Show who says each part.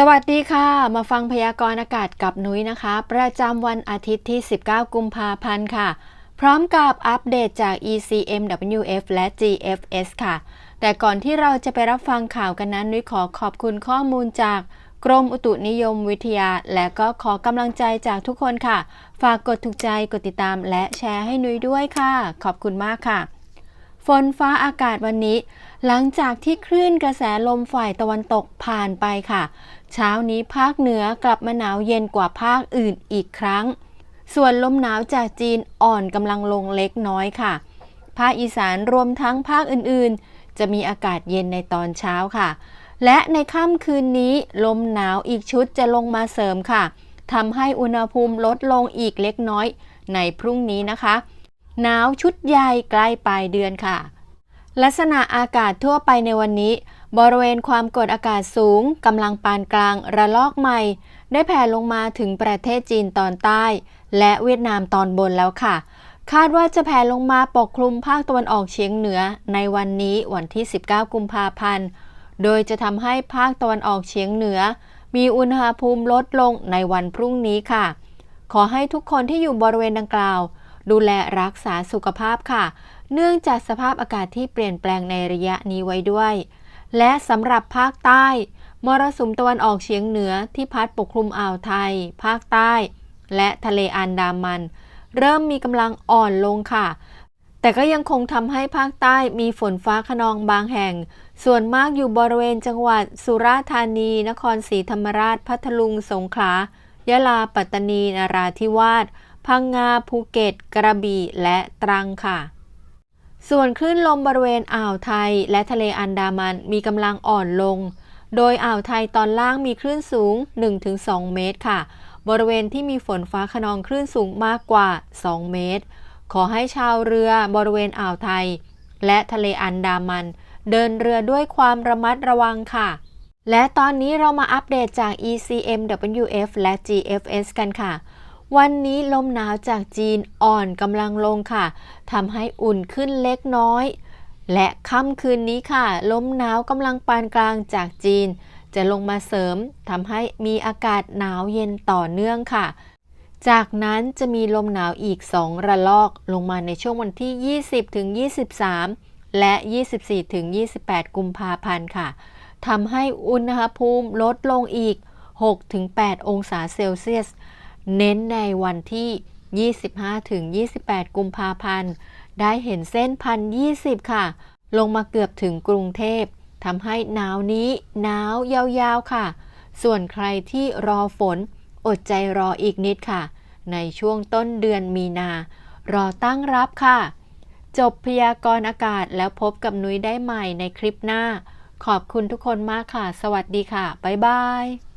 Speaker 1: สวัสดีค่ะ มาฟังพยากรณ์อากาศกับนุ้ยนะคะ ประจำวันอาทิตย์ที่ 19 กุมภาพันธ์ค่ะ พร้อมกับอัปเดตจาก ECMWF และ GFS ค่ะ แต่ก่อนที่เราจะไปรับฟังข่าวกันนั้น นุ้ยขอขอบคุณข้อมูลจากกรมอุตุนิยมวิทยา และก็ขอกำลังใจจากทุกคนค่ะ ฝากกดถูกใจกดติดตาม และแชร์ให้นุ้ยด้วยค่ะ ขอบคุณมากค่ะ ฝนฟ้าอากาศวันนี้ หลังจากที่คลื่นกระแสลมฝ่ายตะวันตกผ่านไปค่ะ เช้านี้ภาคเหนือกลับมาหนาวเย็นกว่าภาคอื่นอีกครั้ง ส่วนลมหนาวจากจีนอ่อนกำลังลงเล็กน้อยค่ะ ภาคอีสานรวมทั้งภาคอื่นๆ จะมีอากาศเย็นในตอนเช้าค่ะ และในค่ำคืนนี้ลมหนาวอีกชุดจะลงมาเสริมค่ะทำให้อุณหภูมิลดลงอีกเล็กน้อยในพรุ่งนี้นะคะ หนาวชุดใหญ่ใกล้ปลายเดือนค่ะ ลักษณะอากาศทั่วไปในวันนี้ บริเวณความกดอากาศสูงกำลังปานกลางระลอกใหม่ ได้แผ่ลงมาถึงประเทศจีนตอนใต้ และเวียดนามตอนบนแล้วค่ะ คาดว่าจะแผ่ลงมาปกคลุมภาคตะวันออกเฉียงเหนือในวันนี้วันที่ 19 กุมภาพันธ์ โดยจะทำให้ภาคตะวันออกเฉียงเหนือ มีอุณหภูมิลดลงในวันพรุ่งนี้ค่ะ ขอให้ทุกคนที่อยู่บริเวณดังกล่าว ดูแลรักษาสุขภาพค่ะ เนื่องจากสภาพอากาศที่เปลี่ยนแปลงในระยะนี้ไว้ด้วย และสำหรับภาคใต้ มรสุมตะวันออกเฉียงเหนือที่พัดปกคลุมอ่าวไทย ภาคใต้ และทะเลอันดามัน เริ่มมีกำลังอ่อนลงค่ะ แต่ก็ยังคงทำให้ภาคใต้มีฝนฟ้าขนองบางแห่ง ส่วนมากอยู่บริเวณจังหวัดสุราษฎร์ธานี นครศรีธรรมราช พัทลุง สงขลายะลา ปัตตานี นราธิวาส พังงาภูเก็ต กระบี่และตรังค่ะ ส่วนคลื่นลมบริเวณอ่าวไทยและทะเลอันดามันมีกำลังอ่อนลง โดยอ่าวไทยตอนล่างมีคลื่นสูง 1-2 เมตรค่ะ บริเวณที่มีฝนฟ้าขนองคลื่นสูงมากกว่า 2 เมตร ขอให้ชาวเรือบริเวณอ่าวไทย และทะเลอันดามัน เดินเรือด้วยความระมัดระวังค่ะและตอนนี้เรามาอัปเดตจาก ECMWF และ GFS กันค่ะ วันนี้ลมหนาวจากจีนอ่อนกำลังลงค่ะทำให้อุ่นขึ้นเล็กน้อย และค่ำคืนนี้ค่ะ ลมหนาวกำลังปานกลางจากจีน จะลงมาเสริมทำให้มีอากาศหนาวเย็นต่อเนื่องค่ะ จากนั้นจะมีลมหนาวอีก 2 ระลอกลงมาในช่วงวันที่ 20ถึง23 และ 24ถึง28 กุมภาพันธ์ค่ะทำให้อุณหภูมิลดลงอีก6ถึง8องศาเซลเซียส เน้นในวันที่ 25 ถึง 28 กุมภาพันธ์ ได้เห็นเส้นพัน20ค่ะ ลงมาเกือบถึงกรุงเทพทำให้หนาวนี้หนาวยาวๆค่ะ ส่วนใครที่รอฝน อดใจรออีกนิดค่ะ ในช่วงต้นเดือนมีนา รอตั้งรับค่ะ จบพยากรณ์อากาศแล้วพบกับนุ้ยได้ใหม่ในคลิปหน้า ขอบคุณทุกคนมากค่ะ สวัสดีค่ะ บ๊ายบาย